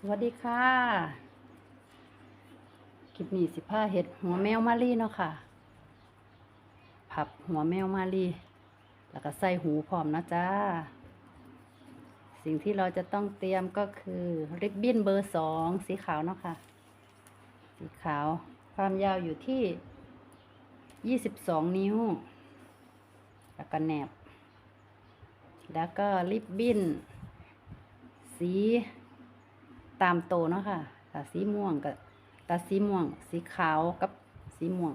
สวัสดีค่ะ คลิปนี้สิผ้าเห็ดหัวแมวมารีเนาะค่ะ ผับหัวแมวมารีแล้วก็ใส่หูพร้อมนะจ้า สิ่งที่เราจะต้องเตรียมก็คือ ริบบิ้นเบอร์สองสีขาวเนาะค่ะ สีขาวความยาวอยู่ที่ยี่สิบสองนิ้ว แล้วก็แหนบ แล้วก็ริบบิ้น สี ตามโตเนาะค่ะถ้าสีม่วงกับตาสีม่วง สีขาวกับสีม่วง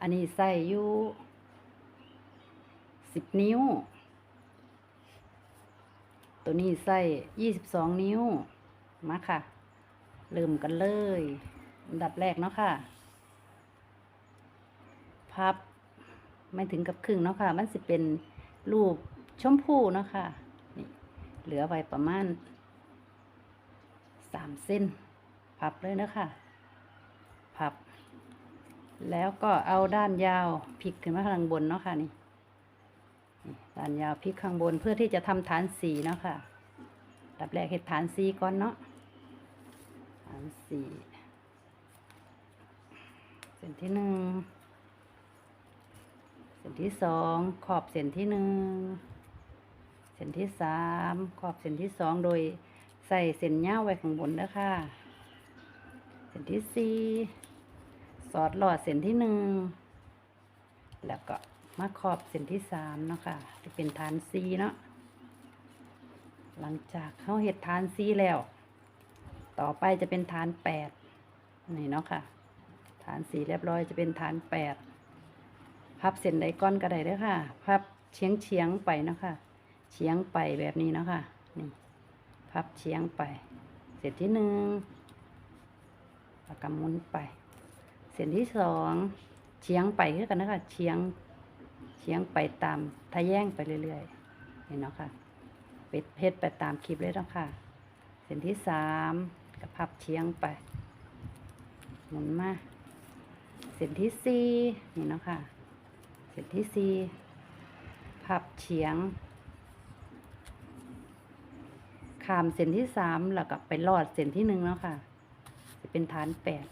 อันนี้ใส่อยู่สิบนิ้ว ตัวนี้ใส่ยี่สิบสองนิ้ว มาค่ะ เริ่มกันเลยอันดับแรกเนาะค่ะ พับไม่ถึงกับครึ่งเนาะค่ะ มันสิเป็นรูปชมพูเนาะค่ะ นี่ เหลือไว้ประมาณ สามเส้น พับเลยนะคะ พับ แล้วก็เอาด้านยาวพลิกขึ้นมาข้างบนเนาะค่ะนี่ด้านยาวพลิกข้างบนเพื่อที่จะทำฐานสีเนาะค่ะดับแรกเห็ดฐานสีก่อนเนาะฐานสีเส้นที่หนึ่งเส้นที่สองขอบเส้นที่หนึ่งเส้นที่สามขอบเส้นที่สองโดย ใส่เส้นเงาไว้ข้างบนนะค่ะ เส้นที่สี่สอดหลอดเส้นที่หนึ่งแล้วก็มาขอบเส้นที่สามเนาะค่ะจะเป็นฐานซีเนาะหลังจากเขาเห็ดฐานซีแล้ว ต่อไปจะเป็นฐานแปดนี่เนาะค่ะ ฐานสีเรียบร้อยจะเป็นฐานแปดพับเส้นใดก้อนก็ได้เด้อค่ะ พับเฉียงเฉียงไปเนาะค่ะ เฉียงไปแบบนี้เนาะค่ะนี่ พับเฉียงไป เส้นที่หนึ่งแล้วก็หมุนไป เส้นที่สองเฉียงไปคือกันนะคะเฉียงเฉียงไปตามทะแยงไปเรื่อยๆนี่เนาะค่ะเป็ดเพชรไปตามคลิปเลยเนาะค่ะ เส้นที่สามก็พับเฉียงไป หมุนมาเส้นที่สี่นี่เนาะค่ะ เส้นที่สี่พับเฉียง ขามเส้นที่สามแล้วก็ไปลอดเส้นที่หนึ่งแล้วค่ะจะเป็นฐานแปด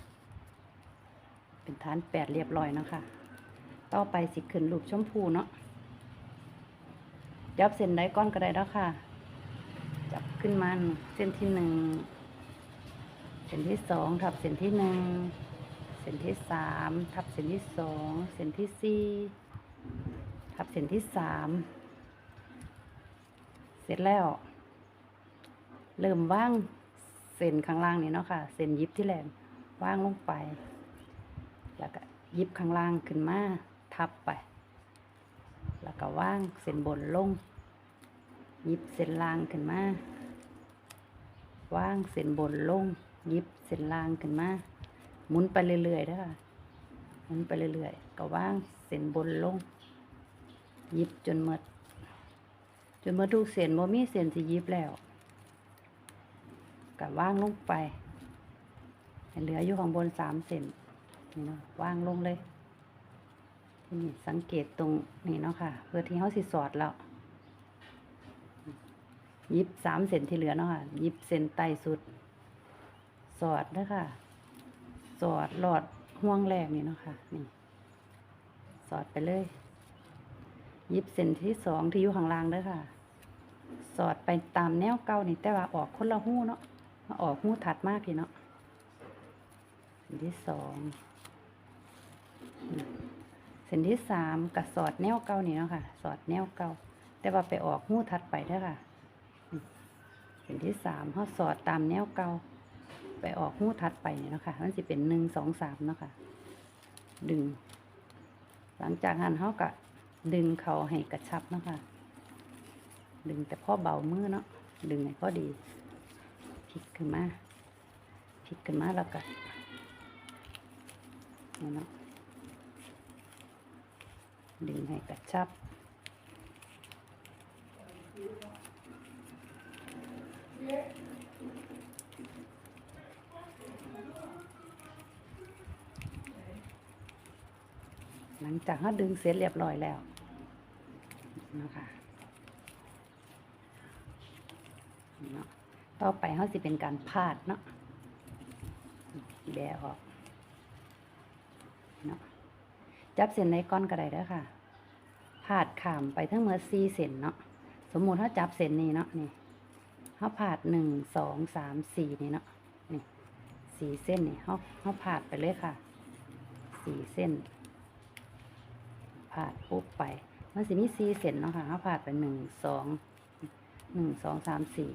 เป็นฐานแปดเรียบร้อยเนาะค่ะต่อไปสิขึ้นรูปชมพูเนาะจับเส้นได้ก้อนก็ได้แล้วค่ะ จับขึ้นมาเส้นที่หนึ่งเส้นที่สองทับเส้นที่หนึ่งเส้นที่สามทับเส้นที่สองเส้นที่สี่ทับเส้นที่สามเสร็จแล้ว เริ่มว่างเส้นข้างล่างนี่เนาะค่ะเส้นยิบที่แหลมว่างลงไป แล้วก็ยิบข้างล่างขึ้นมาทับไป แล้วก็ว่างเส้นบนลง ยิบเส้นล่างขึ้นมาว่างเส้นบนลง ยิบเส้นล่างขึ้นมาหมุนไปเรื่อยๆนะคะหมุนไปเรื่อยๆก็ว่างเส้นบนลง ยิบจนหมดจนหมดทุกเส้นบ่มีเส้นสิยิบแล้ว ก็ว่างลงไปเหลืออยู่ข้างบนสามเส้นนี่เนาะว่างลงเลยทีนี้สังเกตตรงนี้เนาะค่ะ เพื่อที่เขาสิสอดแล้วยิบสามเส้นที่เหลือเนาะค่ะยิบเส้นใต้สุด สอดเด้อค่ะ สอดหลอดห่วงแรกนี่เนาะค่ะนี่ สอดไปเลย ยิบเส้นที่สองที่อยู่ข้างล่างเด้อค่ะ สอดไปตามแนวเก่านี่แต่ว่าออกคนละหู้เนาะ มาออกหู้ถัดมากพี่เนาะเส้นที่สองเส้นที่สามกับสอดแนวเก่านี่เนาะค่ะ สอดแนวเก่าแต่ว่าไปออกหู้ถัดไปเด้อค่ะเส้นที่สามเขาสอดตามแนวเก่าไปออกหู้ถัดไปนี่เนาะค่ะมันจะเป็นหนึ่งสองสามเนาะค่ะ ดึง หลังจากนั้นเขาก็ดึงเขาให้กระชับเนาะค่ะ ดึงแต่พ่อเบามือเนาะดึงให้พอดี พลิกขึ้นมาพลิกขึ้นมาแล้วก็นี่เนาะดึงให้กระชับหลังจากเขาดึงเสร็จเรียบร้อยแล้วนะคะ เนาะ ต่อไปเขาสิเป็นการพาดเนาะแบออกเนาะจับเส้นไหนก้อนก็ได้เด้อค่ะพาดขามไปทั้งหมดสี่เส้นเนาะสมมุติถ้าจับเส้นนี้เนาะนี่เขาพาดหนึ่งสองสามสี่นี่เนาะนี่สี่เส้นนี่เขาเขาพาดไปเลยค่ะสี่เส้นพาดปุ๊บไปมันสิมีสี่เส้นเนาะค่ะเขาพาดไปหนึ่งสองหนึ่งสองสามสี่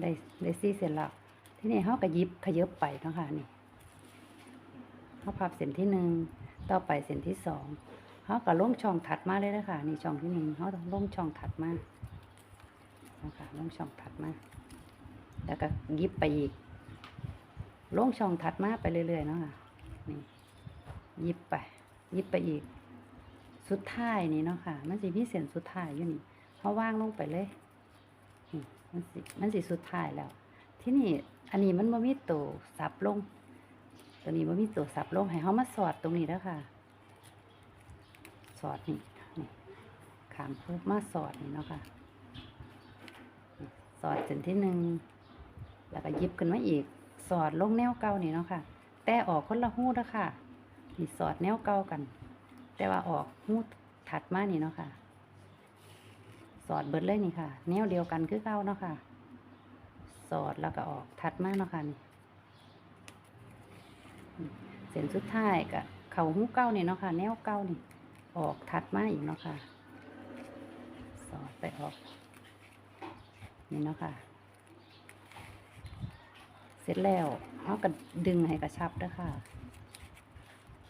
ได้ได้สี่เส้นแล้วที่นี้เขาก็ยิบขยับไปเนาะค่ะนี่เขาพับเส้นที่หนึ่งต่อไปเส้นที่สองเขาก็ลงช่องถัดมาเลยนะคะนี่ช่องที่หนึ่งเขาต้องลงช่องถัดมานะคะลงช่องถัดมาแล้วก็ยิบไปอีกลงช่องถัดมาไปเรื่อยๆเนาะค่ะนี่ยิบไป ยิบไปอีก สุดท้ายนี่เนาะค่ะ มันสิมีเส้นสุดท้ายอยู่นี่เขาว่างลงไปเลย มันสิมันสิสุดท้ายแล้ว ที่นี่อันนี้มันบ่มีตัวสับลง ตัวนี้บ่มีตัวสับลงให้เขามาสอดตรงนี้แล้วค่ะ สอดนี่นี่ขามปุ๊บมาสอดนี่เนาะค่ะ สอดเส้นที่หนึ่งแล้วก็ยิบขึ้นมาอีก สอดลงแนวเก่านี่เนาะค่ะ แต่ออกคนละหูแล้วค่ะนี่สอดแนวเก่ากัน แต่ว่าออกหูถัดมานี่เนาะค่ะ สอดเบิดเลยนี่ค่ะ แนวเดียวกันคือเก่าเนาะค่ะ สอดแล้วก็ออกถัดมาเนาะค่ะนี่เส้นสุดท้ายก็เข่าหูเก้านี่เนาะค่ะ แนวเก้านี่ ออกถัดมาอีกเนาะค่ะ สอดไปออก นี่เนาะค่ะ เสร็จแล้วเขาก็ดึงให้กระชับด้วยค่ะ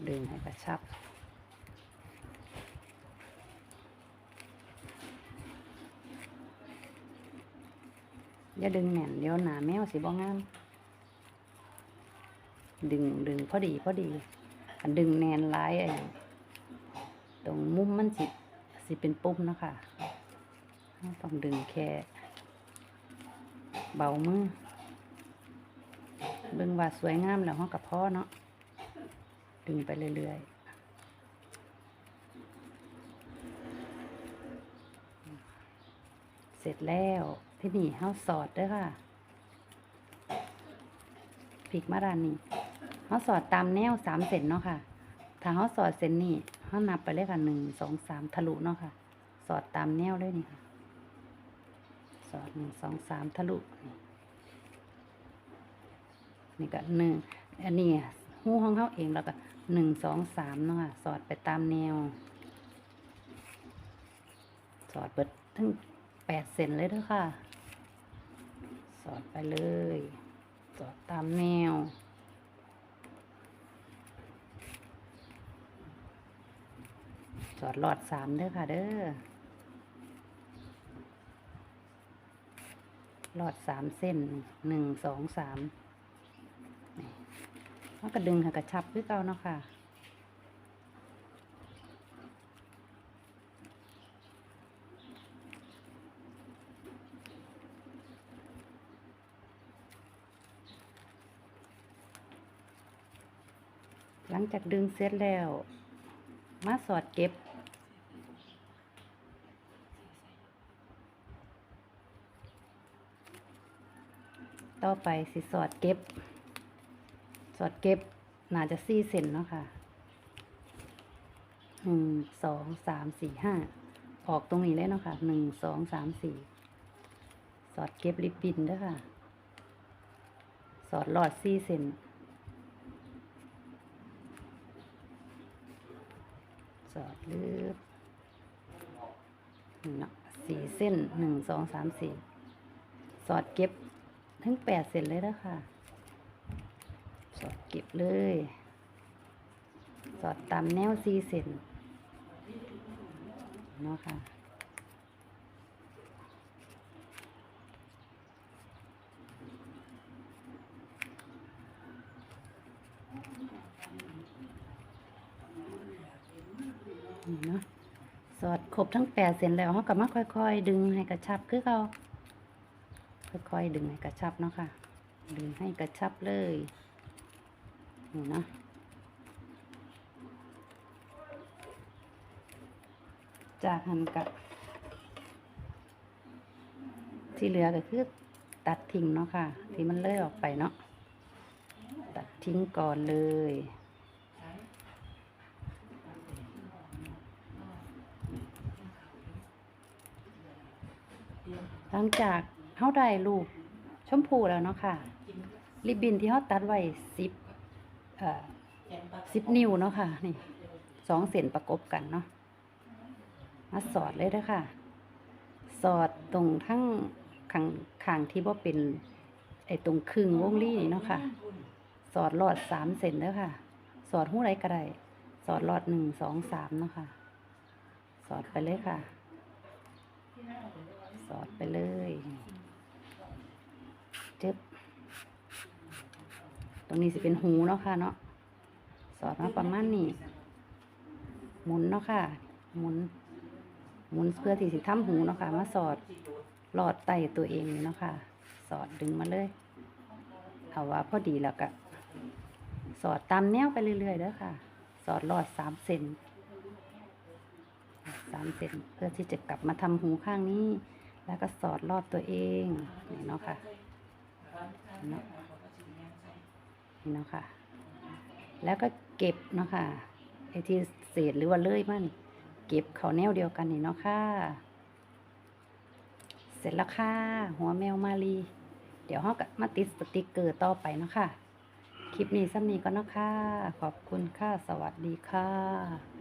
ดึงให้กระชับ อย่าดึงแหน่นเดี๋ยวหนาแมวสิบ่งาม ดึงดึงพอดีพอดีอันดึงแนนร้ายไอ้ตรงมุมมันสิสิเป็นปุ่มนะคะต้องดึงแค่เบามือเบิ่งว่าสวยงามแล้วห้องกับพ่อเนาะดึงไปเรื่อยๆ เสร็จแล้ว ที่นี่เฮาสอดด้วยค่ะพลิกมาด้านนี้เฮาสอดตามแนวสามเซนเนาะค่ะ ถ้าเฮาสอดเส้นนี้เฮานับไปเลยค่ะหนึ่งสองสามทะลุเนาะค่ะ สอดตามแนวเลยนี่ค่ะ สอดหนึ่งสองสามทะลุ นี่นี่ก็หนึ่งอันนี้หูของเขาเองแล้วก็หนึ่งสองสามเนาะค่ะ สอดไปตามแนว สอดเบิดทั้งแปดเซนเลยเด้อค่ะ สอดไปเลย สอดตามแนว สอดหลอดสามเด้อค่ะเด้อหลอดสามเส้นหนึ่งสองสามนี่แล้วก็ดึงค่ะกระชับคือเก่าเนาะค่ะ หลังจากดึงเสร็จแล้ว มาสอดเก็บ ต่อไปสิสอดเก็บ สอดเก็บน่าจะสี่เซนเนาะค่ะหนึ่งสองสามสี่ห้าออกตรงนี้เลยเนาะค่ะหนึ่งสองสามสี่สอดเก็บริบบินด้วยค่ะ สอดหลอดสี่เซน สอดลึกเนาะสี่เส้นหนึ่งสองสามสี่สอดเก็บทั้งแปดเส้นเลยแล้วค่ะ สอดเก็บเลย สอดตามแนวสี่เส้นเนาะค่ะ นี่เนาะสอดครบทั้งแปดเสร็จแล้วเขาก็มาค่อยๆ ดึงให้กระชับคือเขาค่อยๆ ดึงให้กระชับเนาะค่ะ ดึงให้กระชับเลยนี่เนาะจากหันกับที่เหลือก็คือตัดทิ้งเนาะค่ะ ที่มันเลื่อยออกไปเนาะตัดทิ้งก่อนเลย หลังจากเขาได้รูปชมพูแล้วเนาะค่ะ ริบบินที่เขาตัดไว้สิบเอ่อสิบนิ้วเนาะค่ะ นี่สองเส้นประกบกันเนาะมาสอดเลยเด้อค่ะ สอดตรงทั้งขางขางที่ว่าเป็น ไอ้ตรงครึ่งวงลี่นี่เนาะค่ะ สอดรอดสามเซนเด้อค่ะ สอดหูไรก็ได้สอดรอดหนึ่งสองสามเนาะค่ะ สอดไปเลยค่ะ อดไปเลยจึ๊บตรงนี้สิเป็นหูเนาะค่ะเนาะสอดมาประมาณนี้หมุนเนาะค่ะ หมุน หมุนเพื่อที่สิทำหูเนาะค่ะ มาสอดหลอดไตตัวเองเนาะค่ะ สอดดึงมาเลย เอาว่าพอดีแล้วก็สอดตามแนวไปเรื่อยๆเด้อค่ะ สอดหลอดสามเซนสามเซนเพื่อที่จะกลับมาทำหูข้างนี้ แล้วก็สอดรอบตัวเองนี่เนาะค่ะเนาะนี่เนาะค่ะ แล้วก็เก็บเนาะค่ะไอที่เศษหรือว่าเลื่อยมันเก็บเขาแนวเดียวกันนี่เนาะค่ะ เสร็จแล้วค่ะ หัวแมวมาลีเดี๋ยวเราก็มาติดสติกเกอร์ต่อไปเนาะค่ะ คลิปนี้ซ้ำนี้ก็เนาะค่ะ ขอบคุณค่ะ สวัสดีค่ะ